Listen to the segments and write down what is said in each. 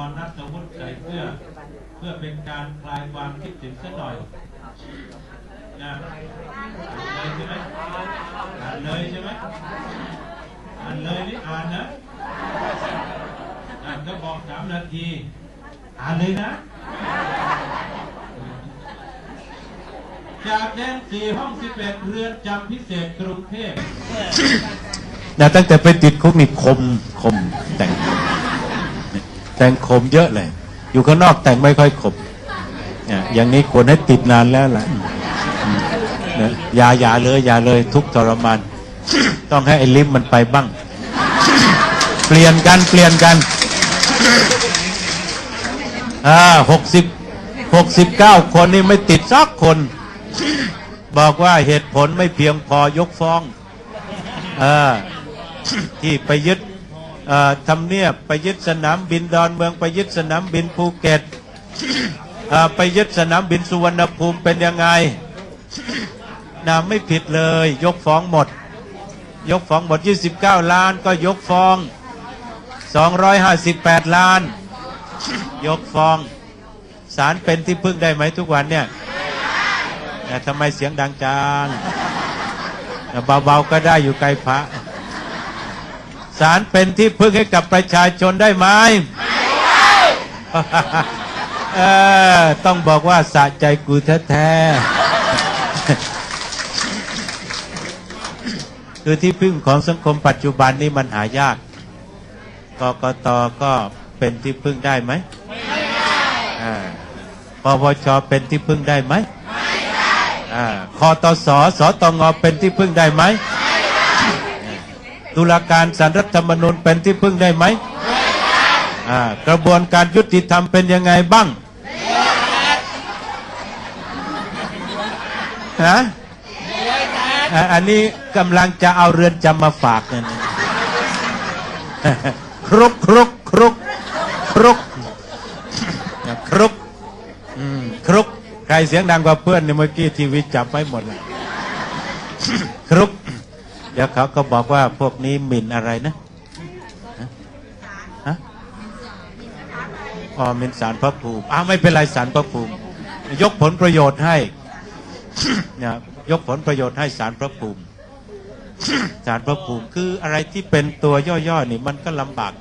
อนนัทวุฒิใส่เสื้อ เพื่อเป็นการคลายความคิดถึงสักหน่อยนะอ่านเลยใช่ไหมอ่านเลยใช่ไหมอ่านเลยนี่อ่านนะอ่านก็บอกสามนาที อ่านเลยนะจากแดนสี่ห้องสิบเอ็ดเรือนจำพิเศษกรุงเทพนะตั้งแต่ไปติดคุกนี่คมคมแต่ง แต่งคมเยอะเลย อยู่ข้างนอกแต่งไม่ค่อยคมเนี่ยอย่างนี้ควรให้ติดนานแล้วล่ะอืมนะยาอย่าเลยอย่าเลยทุกทรมาน ต้องให้ไอ้ลิมมันไปบ้าง เปลี่ยนกันเปลี่ยนกันอ่าหกสิบหกสิบเก้าคนนี่ไม่ติดสักคน บอกว่าเหตุผลไม่เพียงพอยกฟ้อง เออที่ไปยึด ทำเนียบไปยึดสนามบินดอนเมืองไปยึดสนามบินภูเก็ตไปยึดสนามบินสุวรรณภูมิเป็นยังไงนะไม่ผิดเลย ยกฟ้องหมด ยกฟ้องหมด 29 ล้านก็ยกฟ้อง 258 ล้าน ยกฟ้องศาลเป็นที่พึ่งได้ไหมทุกวันเนี่ยแต่ทำไมเสียงดังจังเบาๆก็ได้อยู่ไกลพระ ศาลเป็นที่พึ่งให้กับประชาชนได้ไหมไม่ได้เออต้องบอกว่าสะใจกูแท้ๆคือที่พึ่งของสังคมปัจจุบันนี้มันหายากกกตก็เป็นที่พึ่งได้ไหมไม่ได้ปปชเป็นที่พึ่งได้ไหมอ่าคอตสสตงเป็นที่พึ่งได้ไหม ตุลาการสารรัฐธรรมนูญเป็นที่พึ่งได้ไหมอ่ากระบวนการยุติธรรมเป็นยังไงบ้างฮะอ่าอันนี้กำลังจะเอาเรือนจำมาฝากเนี่ยนะครุกครุกครุกครุกครุกอืมครุก ใครเสียงดังกว่าเพื่อนเนี่ยเมื่อกี้ทีวีจับไว้หมดเลยครุกเดี๋ยวเขาก็บอกว่าพวกนี้หมิ่นอะไรนะฮะอ๋อมินสารพระภูมิอ้าวไม่เป็นไรสารพระภูมิ ยกผลประโยชน์ให้นี่ยกผลประโยชน์ให้สารพระภูมิสารพระภูมิคืออะไรที่เป็นตัวย่อๆนี่มันก็ลำบาก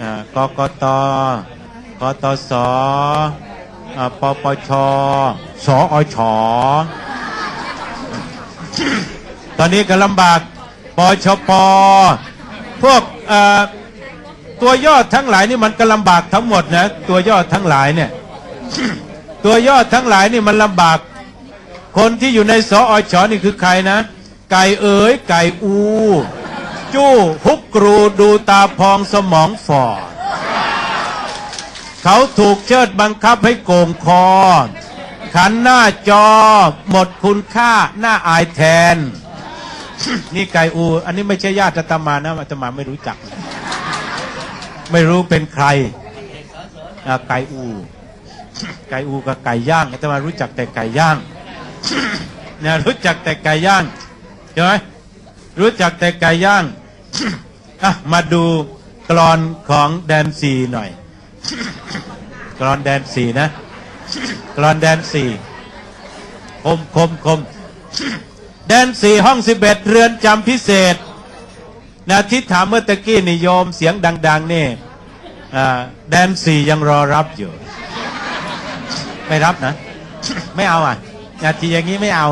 อ่ากกตกตสปปช สอช ตอนนี้ก็ลำบากปชปพวกตัวย่อทั้งหลายนี่มันก็ลำบากทั้งหมดนะตัวย่อทั้งหลายเนี่ยตัวย่อทั้งหลายนี่มันลำบาก คนที่อยู่ในสออชอนี่คือใครนะ ไก่เอ๋ยไก่อู จู้ฮุกกรูดูตาพองสมองฝ่อเขาถูกเชิดบังคับให้โกงคอ ขันหน้าจอ หมดคุณค่าหน้าอายแทน นี่ไก่อู อันนี้ไม่ใช่ญาติอาตมานะอาตมาไม่รู้จัก ไม่รู้เป็นใครไก่อู ไก่อูกับไก่ย่างอาตมารู้จักแต่ไก่ย่างเนี่ยรู้จักแต่ไก่ย่างใช่ไหมรู้จักแต่ไก่ย่างอะมาดูกรอนของแดนซีหน่อย กรอนแดนสี่นะ กรอนแดนสี่คมคมคม แดนสี่ห้องสิบเอ็ดเรือนจำพิเศษนะที่ถามเมื่อตะกี้นิยมเสียงดัง ๆ นี่แดนสี่ยังรอรับอยู่ ไม่รับนะ ไม่เอาอะนาทีอย่างนี้ไม่เอา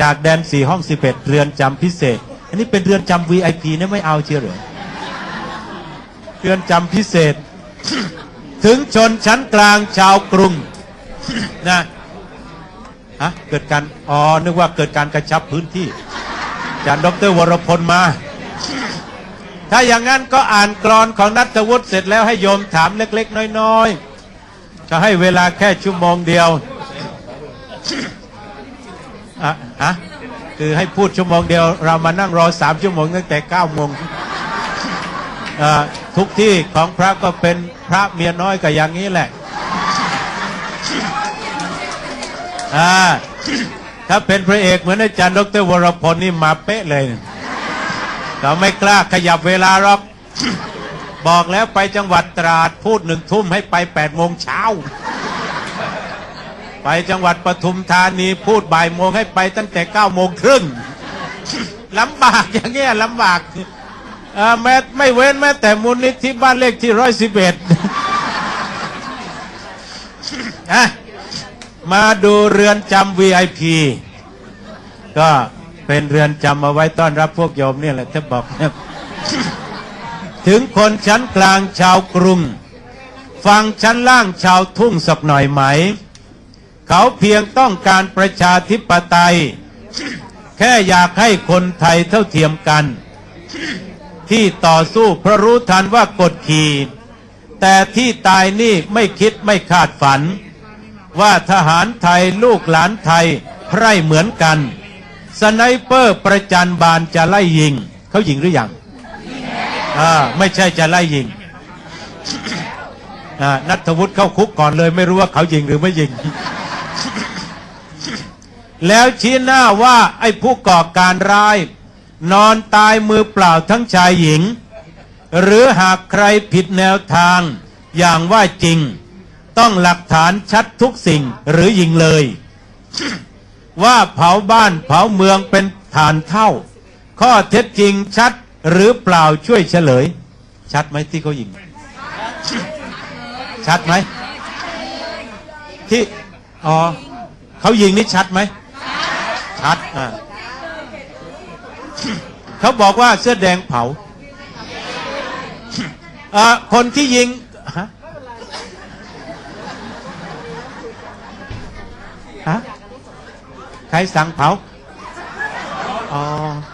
จากแดนสี่ห้องสิบเอ็ดเรือนจำพิเศษ อันนี้เป็นเรือนจำ VIP นะไม่เอาเชียวเหรอเรือนจำพิเศษ ถึงชนชั้นกลางชาวกรุงนะ ฮะเกิดการอ๋อนึกว่าเกิดการกระชับพื้นที่อาจารย์ดรวรพลมา ถ้าอย่างนั้นก็อ่านกรอนของนัทวุฒิเสร็จแล้วให้โยมถามเล็ก ๆ น้อยๆก็ให้เวลาแค่ชั่วโมงเดียวอะฮะคือให้พูดชั่วโมงเดียว เรามานั่งรอสามชั่วโมงตั้งแต่เก้าโมงทุกที่ของพระก็เป็นพระเมียน้อยก็อย่างนี้แหละ อ่าถ้าเป็นพระเอกเหมือนอาจารย์ดรวรพลนี่มาเป๊ะเลยเขาไม่กล้าขยับเวลาหรอกบอกแล้วไปจังหวัดตราดพูดหนึ่งทุ่มให้ไปแปดโมงเช้า ไปจังหวัดปทุมธานีพูดบ่ายโมงให้ไปตั้งแต่เก้าโมงครึ่งลำบากอย่างเงี้ยลำบากแม้ไม่เว้นแม้แต่มูลนิธิบ้านเลขที่ร้อยสิบเอ็ด มาดูเรือนจำ VIP ก็เป็นเรือนจำเอาไว้ต้อนรับพวกโยมเนี่ยแหละถ้าบอกถึงคนชั้นกลางชาวกรุง ฟังชั้นล่างชาวทุ่งสักหน่อยไหม เขาเพียงต้องการประชาธิปไตย แค่อยากให้คนไทยเท่าเทียมกัน ที่ต่อสู้เพราะรู้ทันว่ากดขี่ แต่ที่ตายนี่ไม่คิดไม่คาดฝัน ว่าทหารไทยลูกหลานไทยไร่เหมือนกัน สไนเปอร์ประจันบานจะไล่ยิง เขายิงหรือยังอ่าไม่ใช่จะไล่ยิงอ่านัทวุฒิเข้าคุกก่อนเลย ไม่รู้ว่าเขายิงหรือไม่ยิง แล้วชี้หน้าว่าไอ้ผู้ก่อการร้าย นอนตายมือเปล่าทั้งชายหญิง หรือหากใครผิดแนวทางอย่างว่าจริง ต้องหลักฐานชัดทุกสิ่งหรือยิงเลย ว่าเผาบ้านเผาเมืองเป็นฐานเท่า ข้อเท็จจริงชัดหรือเปล่าช่วยเฉลย ชัดไหมที่เขายิง ชัดไหมที่อ๋อเขายิงนี่ชัดไหมชัดอ่าเขาบอกว่าเสื้อแดงเผาอ่าคนที่ยิง ฮะฮะใ